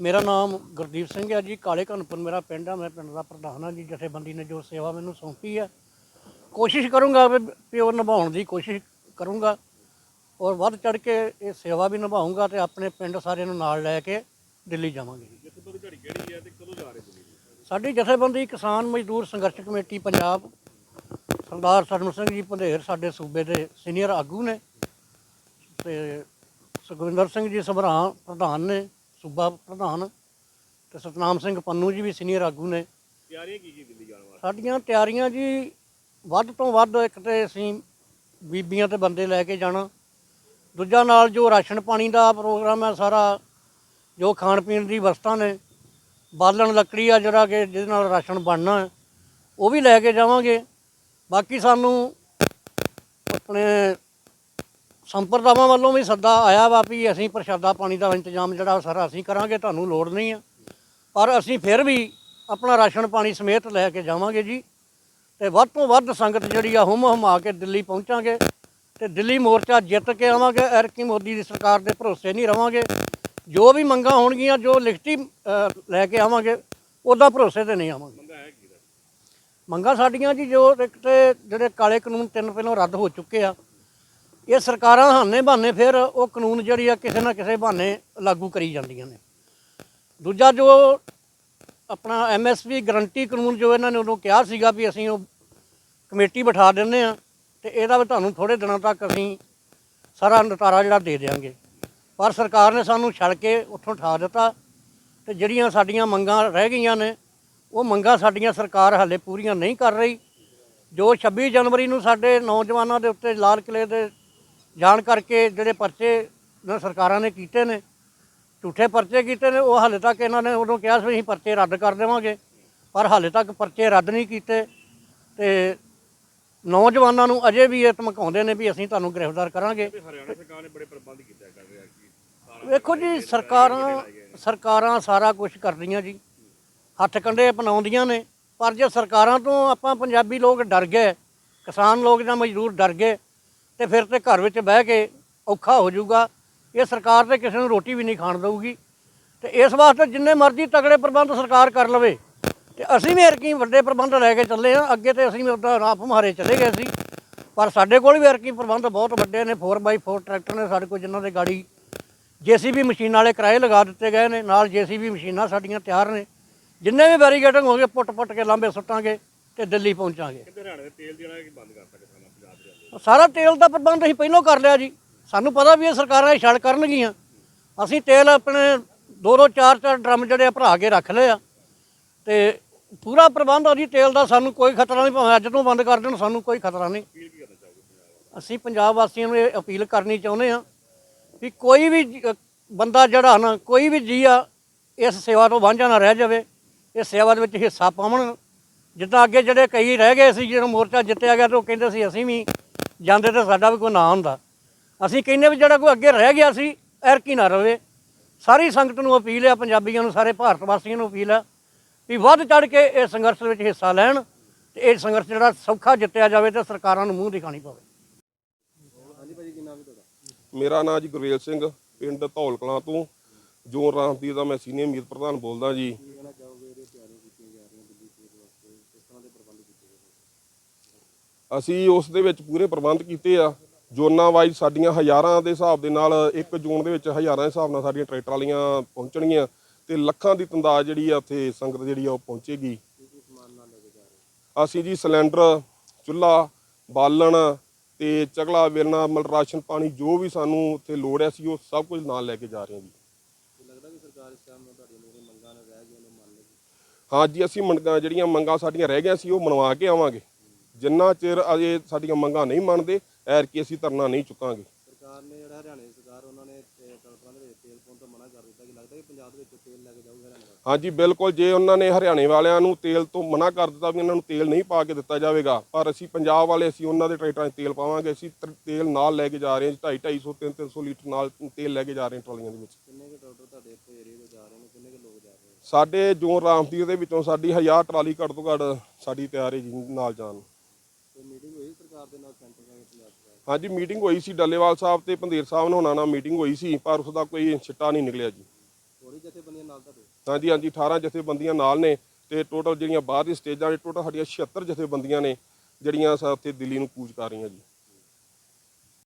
ਮੇਰਾ ਨਾਮ ਗੁਰਦੀਪ ਸਿੰਘ ਹੈ ਜੀ, ਕਾਲੇ ਘਨਪੁਰ ਮੇਰਾ ਪਿੰਡ ਆ, ਮੈਂ ਪਿੰਡ ਦਾ ਪ੍ਰਧਾਨ ਹਾਂ ਜੀ, ਜਥੇਬੰਦੀ ਨੇ ਜੋ ਸੇਵਾ ਮੈਨੂੰ ਸੌਂਪੀ ਹੈ। ਕੋਸ਼ਿਸ਼ ਕਰੂੰਗਾ ਵੀ ਉਹ ਨਿਭਾਉਣ ਦੀ ਕੋਸ਼ਿਸ਼ ਕਰੂੰਗਾ ਔਰ ਵੱਧ ਚੜ ਕੇ ਇਹ ਸੇਵਾ ਵੀ ਨਿਭਾਉਂਗਾ ਤੇ ਆਪਣੇ ਪਿੰਡ ਸਾਰਿਆਂ ਨੂੰ ਨਾਲ ਲੈ ਕੇ ਦਿੱਲੀ ਜਾਵਾਂਗੇ। ਜਥੇਬੰਦੀ ਤੁਹਾਡੀ ਕਿਹੜੀ ਹੈ ਤੇ ਕਦੋਂ ਜਾ ਰਹੇ ਤੁਸੀਂ ਸਾਡੀ ਜਥੇਬੰਦੀ ਕਿਸਾਨ ਮਜ਼ਦੂਰ ਸੰਘਰਸ਼ ਕਮੇਟੀ ਪੰਜਾਬ, ਸਰਦਾਰ ਸਰਮ ਸਿੰਘ ਜੀ ਪੰਧੇਰ ਸਾਡੇ ਸੂਬੇ ਦੇ ਸੀਨੀਅਰ ਆਗੂ ਨੇ ਤੇ ਸੁਖਵਿੰਦਰ ਸਿੰਘ ਜੀ ਸਭਰਾਂ ਪ੍ਰਧਾਨ ਨੇ ਸੂਬਾ ਪ੍ਰਧਾਨ ਤੇ ਸਤਨਾਮ ਸਿੰਘ ਪੰਨੂ ਜੀ ਵੀ ਸੀਨੀਅਰ ਆਗੂ ਨੇ। ਤਿਆਰੀਆਂ ਕੀ ਕੀ ਦਿੱਲੀ ਜਾਣ ਵਾਸਤੇ? ਸਾਡੀਆਂ ਤਿਆਰੀਆਂ ਜੀ ਵੱਧ ਤੋਂ ਵੱਧ ਇੱਕ ਤੇ ਅਸੀਂ ਬੀਬੀਆਂ ਤੇ ਬੰਦੇ ਲੈ ਕੇ ਜਾਣਾ। ਦੂਜਾ ਨਾਲ ਜੋ ਰਾਸ਼ਨ ਪਾਣੀ ਦਾ ਪ੍ਰੋਗਰਾਮ ਹੈ ਸਾਰਾ ਜੋ ਖਾਣ ਪੀਣ ਦੀ ਵਸਤਾਂ ਨੇ ਬਾਲਣ ਲੱਕੜੀ ਆ ਜਿਹੜਾ ਕਿ ਜਿਹਦੇ ਨਾਲ ਰਾਸ਼ਨ ਬਣਨਾ ਹੈ ਉਹ ਵੀ ਲੈ ਕੇ ਜਾਵਾਂਗੇ। ਬਾਕੀ ਸਾਨੂੰ ਆਪਣੇ ਸੰਪਰਦਾਵਾਂ ਵੱਲੋਂ ਵੀ ਸੱਦਾ ਆਇਆ ਵਾ ਵੀ ਅਸੀਂ ਪ੍ਰਸ਼ਾਦਾ ਪਾਣੀ ਦਾ ਇੰਤਜ਼ਾਮ ਜਿਹੜਾ ਉਹ ਸਾਰਾ ਅਸੀਂ ਕਰਾਂਗੇ, ਤੁਹਾਨੂੰ ਲੋੜ ਨਹੀਂ ਆ। ਪਰ ਅਸੀਂ ਫਿਰ ਵੀ ਆਪਣਾ ਰਾਸ਼ਨ ਪਾਣੀ ਸਮੇਤ ਲੈ ਕੇ ਜਾਵਾਂਗੇ ਜੀ। ਤੇ ਵੱਧ ਤੋਂ ਵੱਧ ਸੰਗਤ ਜਿਹੜੀ ਆ ਹੁਮ ਹੁਮਾ ਕੇ ਦਿੱਲੀ ਪਹੁੰਚਾਂਗੇ ਤੇ ਦਿੱਲੀ ਮੋਰਚਾ ਜਿੱਤ ਕੇ ਆਵਾਂਗੇ। ਐਰਕੀ ਮੋਦੀ ਦੀ ਸਰਕਾਰ ਦੇ ਭਰੋਸੇ ਨਹੀਂ ਰਵਾਂਗੇ। ਜੋ ਵੀ ਮੰਗਾਂ ਹੋਣਗੀਆਂ, ਜੋ ਲਿਖਤੀ ਲੈ ਕੇ ਆਵਾਂਗੇ, ਉਹਦਾ ਭਰੋਸੇ ਤੇ ਨਹੀਂ ਆਵਾਂਗੇ। ਮੰਗਾਂ ਸਾਡੀਆਂ ਜੀ, ਜੋ ਇੱਕ ਤੇ ਜਿਹੜੇ ਕਾਲੇ ਕਾਨੂੰਨ ਤਿੰਨ ਪਹਿਲਾਂ ਰੱਦ ਹੋ ਚੁੱਕੇ ਆ ਇਹ ਸਰਕਾਰਾਂ ਹਾਨੇ ਬਹਾਨੇ ਫਿਰ ਉਹ ਕਾਨੂੰਨ ਜਿਹੜੀ ਆ ਕਿਸੇ ਨਾ ਕਿਸੇ ਬਹਾਨੇ ਲਾਗੂ ਕਰੀ ਜਾਂਦੀਆਂ ਨੇ। ਦੂਜਾ ਜੋ ਆਪਣਾ ਐਮਐਸਪੀ ਗਰੰਟੀ ਕਾਨੂੰਨ ਜੋ ਇਹਨਾਂ ਨੇ ਉਦੋਂ ਕਿਹਾ ਸੀਗਾ ਵੀ ਅਸੀਂ ਉਹ ਕਮੇਟੀ ਬਿਠਾ ਦਿੰਦੇ ਆ ਤੇ ਇਹਦਾ ਵੀ ਤੁਹਾਨੂੰ ਥੋੜੇ ਦਿਨਾਂ ਤੱਕ ਅਸੀਂ ਸਾਰਾ ਨਤਾਰਾ ਜਿਹੜਾ ਦੇ ਦੇਵਾਂਗੇ ਪਰ ਸਰਕਾਰ ਨੇ ਸਾਨੂੰ ਛੱਡ ਕੇ ਉੱਥੋਂ ਉਠਾ ਦਿੱਤਾ ਤੇ ਜਿਹੜੀਆਂ ਸਾਡੀਆਂ ਮੰਗਾਂ ਰਹਿ ਗਈਆਂ ਨੇ, ਉਹ ਮੰਗਾਂ ਸਾਡੀਆਂ ਸਰਕਾਰ ਹਾਲੇ ਪੂਰੀਆਂ ਨਹੀਂ ਕਰ ਰਹੀ। ਜੋ 26 ਜਨਵਰੀ ਨੂੰ ਸਾਡੇ ਨੌਜਵਾਨਾਂ ਦੇ ਉੱਤੇ ਲਾਲ ਕਿਲੇ ਦੇ ਜਾਣ ਕਰਕੇ ਜਿਹੜੇ ਪਰਚੇ ਨਾ ਸਰਕਾਰਾਂ ਨੇ ਕੀਤੇ ਨੇ ਝੂਠੇ ਪਰਚੇ ਕੀਤੇ ਨੇ ਉਹ ਹਾਲੇ ਤੱਕ ਇਹਨਾਂ ਨੇ ਉਦੋਂ ਕਿਹਾ ਸੀ ਅਸੀਂ ਪਰਚੇ ਰੱਦ ਕਰ ਦੇਵਾਂਗੇ ਪਰ ਹਾਲੇ ਤੱਕ ਪਰਚੇ ਰੱਦ ਨਹੀਂ ਕੀਤੇ ਤੇ ਨੌਜਵਾਨਾਂ ਨੂੰ ਅਜੇ ਵੀ ਇਹ ਧਮਕਾਉਂਦੇ ਨੇ ਵੀ ਅਸੀਂ ਤੁਹਾਨੂੰ ਗ੍ਰਿਫਤਾਰ ਕਰਾਂਗੇ। ਹਰਿਆਣਾ ਸਰਕਾਰ ਨੇ ਬੜੇ ਪ੍ਰਬੰਧ ਕੀਤੇ ਆ ਕਰ ਰਿਹਾ ਕਿ ਸਾਰਾ ਵੇਖੋ ਜੀ ਸਰਕਾਰਾਂ ਸਰਕਾਰਾਂ ਸਾਰਾ ਕੁਝ ਕਰਦੀਆਂ ਜੀ। ਹੱਥ ਕੰਡੇ ਅਪਣਾਉਂਦੀਆਂ ਨੇ ਪਰ ਜੇ ਸਰਕਾਰਾਂ ਤੋਂ ਆਪਾਂ ਪੰਜਾਬੀ ਲੋਕ ਡਰ ਗਏ ਕਿਸਾਨ ਲੋਕ ਜਾਂ ਮਜ਼ਦੂਰ ਡਰ ਗਏ ਤੇ ਫਿਰ ਤੇ ਘਰ ਵਿੱਚ ਬਹਿ ਕੇ ਔਖਾ ਹੋ ਜਾਊਗਾ। ਇਹ ਸਰਕਾਰ ਤੇ ਕਿਸੇ ਨੂੰ ਰੋਟੀ ਵੀ ਨਹੀਂ ਖਾਣ ਦਊਗੀ। ਤੇ ਇਸ ਵਾਸਤੇ ਜਿੰਨੇ ਮਰਜ਼ੀ ਤਗੜੇ ਪ੍ਰਬੰਧ ਸਰਕਾਰ ਕਰ ਲਵੇ, ਤੇ ਅਸੀਂ ਵੀ ਅਰਕੀ ਵੱਡੇ ਪ੍ਰਬੰਧ ਲੈ ਕੇ ਚੱਲੇ ਆ ਅੱਗੇ ਤੇ ਅਸੀਂ ਵੀ ਉਹਦਾ ਰਾਪ ਮਾਰੇ ਚਲੇ ਗਏ ਸੀ। ਪਰ ਸਾਡੇ ਕੋਲ ਵੀ ਅਰਕੀ ਪ੍ਰਬੰਧ ਬਹੁਤ ਵੱਡੇ ਨੇ। 4x4 ਟਰੈਕਟਰ ਨੇ ਸਾਡੇ ਕੋਲ ਜਿਨ੍ਹਾਂ ਦੇ ਗਾੜੀ ਜੀਸੀਬੀ ਮਸ਼ੀਨ ਵਾਲੇ ਕਿਰਾਏ ਲਗਾ ਦਿੱਤੇ ਗਏ ਨੇ। ਨਾਲ ਜੀਸੀਬੀ ਮਸ਼ੀਨਾਂ ਸਾਡੀਆਂ ਤਿਆਰ ਨੇ। ਜਿੰਨੇ ਵੀ ਬੈਰੀਗੇਟਿੰਗ ਹੋਗੇ ਪੁੱਟ-ਪੁੱਟ ਕੇ ਲਾਂਬੇ ਸੁੱਟਾਂਗੇ ਤੇ ਦਿੱਲੀ ਪਹੁੰਚਾਂਗੇ। ਕਿਤੇ ਹਰਿਆਣਾ ਦੇ ਤੇਲ ਦੇਣਾ ਕਿ ਬੰਦ ਕਰਤਾ ਕਿਸਾਨਾਂ ਸਾਰਾ ਤੇਲ ਦਾ ਪ੍ਰਬੰਧ ਅਸੀਂ ਪਹਿਲਾਂ ਕਰ ਲਿਆ ਜੀ। ਸਾਨੂੰ ਪਤਾ ਵੀ ਇਹ ਸਰਕਾਰਾਂ ਇਹ ਛੜ ਕਰਨਗੀਆਂ। ਅਸੀਂ ਤੇਲ ਆਪਣੇ ਦੋ ਦੋ, ਚਾਰ ਚਾਰ ਡਰਮ ਜਿਹੜੇ ਆ ਭਰਾ ਕੇ ਰੱਖ ਲਏ ਆ। ਤੇ ਪੂਰਾ ਪ੍ਰਬੰਧ ਆ ਜੀ, ਤੇਲ ਦਾ ਸਾਨੂੰ ਕੋਈ ਖਤਰਾ ਨਹੀਂ, ਭਾਵੇਂ ਅੱਜ ਤੋਂ ਬੰਦ ਕਰ ਦੇਣ, ਸਾਨੂੰ ਕੋਈ ਖਤਰਾ ਨਹੀਂ। ਅਸੀਂ ਪੰਜਾਬ ਵਾਸੀਆਂ ਨੂੰ ਇਹ ਅਪੀਲ ਕਰਨੀ ਚਾਹੁੰਦੇ ਆ ਵੀ ਕੋਈ ਵੀ ਬੰਦਾ ਜਿਹੜਾ ਨਾ, ਕੋਈ ਵੀ ਜੀ ਆ, ਇਸ ਸੇਵਾ ਤੋਂ ਵਾਂਝਾ ਨਾ ਰਹਿ ਜਾਵੇ। ਇਸ ਸੇਵਾ ਦੇ ਵਿੱਚ ਹਿੱਸਾ ਪਾਵਣ। ਜਿੱਦਾਂ ਅੱਗੇ ਜਿਹੜੇ ਕਈ ਰਹਿ ਗਏ ਸੀ ਜਦੋਂ ਮੋਰਚਾ ਜਿੱਤਿਆ ਗਿਆ ਤੇ ਉਹ ਕਹਿੰਦੇ ਸੀ, ਅਸੀਂ ਵੀ ਜਾਂਦੇ ਤੇ ਸਾਡਾ ਵੀ ਕੋਈ ਨਾਂ ਹੁੰਦਾ। ਅਸੀਂ ਕਹਿੰਦੇ ਵੀ ਜਿਹੜਾ ਕੋਈ ਅੱਗੇ ਰਹਿ ਗਿਆ ਸੀ, ਐਰਕੀ ਨਾ ਰਵੇ। ਸਾਰੀ ਸੰਗਤ ਨੂੰ ਅਪੀਲ ਆ, ਪੰਜਾਬੀਆਂ ਨੂੰ, ਸਾਰੇ ਭਾਰਤ ਵਾਸੀਆਂ ਨੂੰ ਅਪੀਲ ਆ ਵੀ ਵੱਧ ਚੜ ਕੇ ਇਸ ਸੰਘਰਸ਼ ਵਿੱਚ ਹਿੱਸਾ ਲੈਣ ਤੇ ਇਹ ਸੰਘਰਸ਼ ਜਿਹੜਾ ਸੌਖਾ ਜਿੱਤਿਆ ਜਾਵੇ ਤੇ ਸਰਕਾਰਾਂ ਨੂੰ ਮੂੰਹ ਦਿਖਾਣੀ ਪਵੇ। ਮੇਰਾ ਨਾਮ ਜੀ ਗੁਰਵੇਲ ਸਿੰਘ, ਪਿੰਡ ਧੌਲਕਲਾਂ ਤੋਂ। ਜੋਨ ਰਾਮਦੀਰ ਦਾ ਮੈਂ ਸੀਨੀਅਰ ਮੀਤ ਪ੍ਰਧਾਨ ਬੋਲਦਾ ਜੀ। ਅਸੀਂ ਉਸ ਦੇ ਵਿੱਚ ਪੂਰੇ ਪ੍ਰਬੰਧ ਕੀਤੇ ਆ। ਜ਼ੋਨਾਂ ਵਾਈਜ਼ ਸਾਡੀਆਂ ਹਜ਼ਾਰਾਂ ਦੇ ਹਿਸਾਬ ਦੇ ਨਾਲ ਇੱਕ ਜ਼ੋਨ ਦੇ ਵਿੱਚ ਹਜ਼ਾਰਾਂ ਦੇ ਹਿਸਾਬ ਨਾਲ ਸਾਡੀਆਂ ਟਰੈਕਟਰ ਵਾਲੀਆਂ ਪਹੁੰਚਣਗੀਆਂ ਤੇ ਲੱਖਾਂ ਦੀ ਤੰਦਾਜ ਜਿਹੜੀ ਆ ਉੱਥੇ ਸੰਗਤ ਜਿਹੜੀ ਆ ਉਹ ਪਹੁੰਚੇਗੀ। ਅਸੀਂ ਜੀ ਸਿਲੰਡਰ, ਚੁੱਲ੍ਹਾ, ਬਾਲਣ ਤੇ ਚਗਲਾ, ਵੇਲਣਾ ਮਲ ਰਾਸ਼ਨ ਪਾਣੀ ਜੋ ਵੀ ਸਾਨੂੰ ਉੱਥੇ ਲੋੜ ਹੈ ਸੀ ਉਹ ਸਭ ਕੁਝ ਨਾਲ ਲੈ ਕੇ ਜਾ ਰਹੇ ਹਾਂ ਜੀ। ਹਾਂ ਜੀ, ਅਸੀਂ ਮੰਗਾਂ ਜਿਹੜੀਆਂ ਮੰਗਾਂ ਸਾਡੀਆਂ ਰਹਿ ਗਈਆਂ ਸੀ, ਉਹ ਮਨਵਾ ਕੇ ਆਵਾਂਗੇ। ਜਿੰਨਾ ਚਿਰ ਅਜੇ ਸਾਡੀਆਂ ਮੰਗਾਂ ਨਹੀਂ ਮੰਨਦੇ ਐਰ ਕੀ ਅਸੀਂ ਧਰਨਾ ਨਹੀਂ ਚੁੱਕਾਂਗੇ। ਸਰਕਾਰ ਨੇ ਜਿਹੜਾ ਹਰਿਆਣੇ ਦੀ ਸਰਕਾਰ ਉਹਨਾਂ ਨੇ ਟਰੈਕਟਰਾਂ ਦੇ ਵਿੱਚ ਤੇਲ ਪਾਉਣ ਤੋਂ ਮਨਾ ਕਰ ਦਿੱਤਾ ਕਿ ਲੱਗਦਾ ਕਿ ਪੰਜਾਬ ਦੇ ਵਿੱਚ ਤੇਲ ਲੈ ਕੇ ਜਾਊਗਾ ਹਰਿਆਣਾ ਹਾਂਜੀ ਬਿਲਕੁਲ ਜੇ ਉਹਨਾਂ ਨੇ ਹਰਿਆਣੇ ਵਾਲਿਆਂ ਨੂੰ ਤੇਲ ਤੋਂ ਮਨਾ ਕਰ ਦਿੱਤਾ ਵੀ ਇਹਨਾਂ ਨੂੰ ਤੇਲ ਨਹੀਂ ਪਾ ਕੇ ਦਿੱਤਾ ਜਾਵੇਗਾ ਪਰ ਅਸੀਂ ਪੰਜਾਬ ਵਾਲੇ ਅਸੀਂ ਉਹਨਾਂ ਦੇ ਟਰੈਕਟਰਾਂ 'ਚ ਤੇਲ ਪਾਵਾਂਗੇ ਅਸੀਂ ਤੇਲ ਨਾਲ ਲੈ ਕੇ ਜਾ ਰਹੇ ਹਾਂ 2.5 250 3 300 ਲੀਟਰ ਨਾਲ ਤੇਲ ਲੈ ਕੇ ਜਾ ਰਹੇ ਹਾਂ ਟਰਾਲੀਆਂ ਦੇ ਵਿੱਚ। ਕਿੰਨੇ ਕੁ ਟਰੈਕਟਰ ਤੁਹਾਡੇ ਇੱਥੇ ਏਰੀਆ ਤੋਂ ਜਾ ਰਹੇ ਨੇ ਕਿੰਨੇ ਕੁ ਲੋਕ ਜਾ ਰਹੇ ਨੇ? ਸਾਡੇ ਜੋਨ ਰਾਮਤੀਰ ਦੇ ਵਿੱਚੋਂ ਸਾਡੀ 1000 ਟਰਾਲੀ ਘੱਟ ਤੋਂ ਘੱਟ ਸਾਡੀ ਤਿਆਰ ਹੈ ਜੀ ਨਾਲ ਜਾਣ ਨੂੰ। ਮੀਟਿੰਗ ਹੋਈ ਸਰਕਾਰ ਦੇ ਨਾਲ ਸੈਂਟਰ ਦੇ ਪੰਜਾਬ ਸਰਕਾਰ ਹਾਂਜੀ ਮੀਟਿੰਗ ਹੋਈ ਸੀ ਡੱਲੇਵਾਲ ਸਾਹਿਬ ਤੇ ਪੰਧੇਰ ਸਾਹਿਬ ਨਾਲ ਉਹਨਾਂ ਨਾਲ ਮੀਟਿੰਗ ਹੋਈ ਸੀ ਪਰ ਉਸ ਦਾ ਕੋਈ ਛਿੱਟਾ ਨਹੀਂ ਨਿਕਲਿਆ ਜੀ। ਜਥੇਬੰਦੀਆਂ ਨਾਲ ਤੁਹਾਡੇ ਹਾਂਜੀ ਹਾਂਜੀ 18 ਜਥੇਬੰਦੀਆਂ ਨਾਲ ਨੇ ਤੇ ਟੋਟਲ ਜਿਹੜੀਆਂ ਬਾਹਰ ਦੀ ਸਟੇਜਾਂ ਦੇ ਟੋਟਲ ਸਾਡੀਆਂ 76 ਜਥੇਬੰਦੀਆਂ ਨੇ ਜਿਹੜੀਆਂ ਉੱਥੇ ਦਿੱਲੀ ਨੂੰ ਕੂਚ ਕਰ ਰਹੀਆਂ ਜੀ।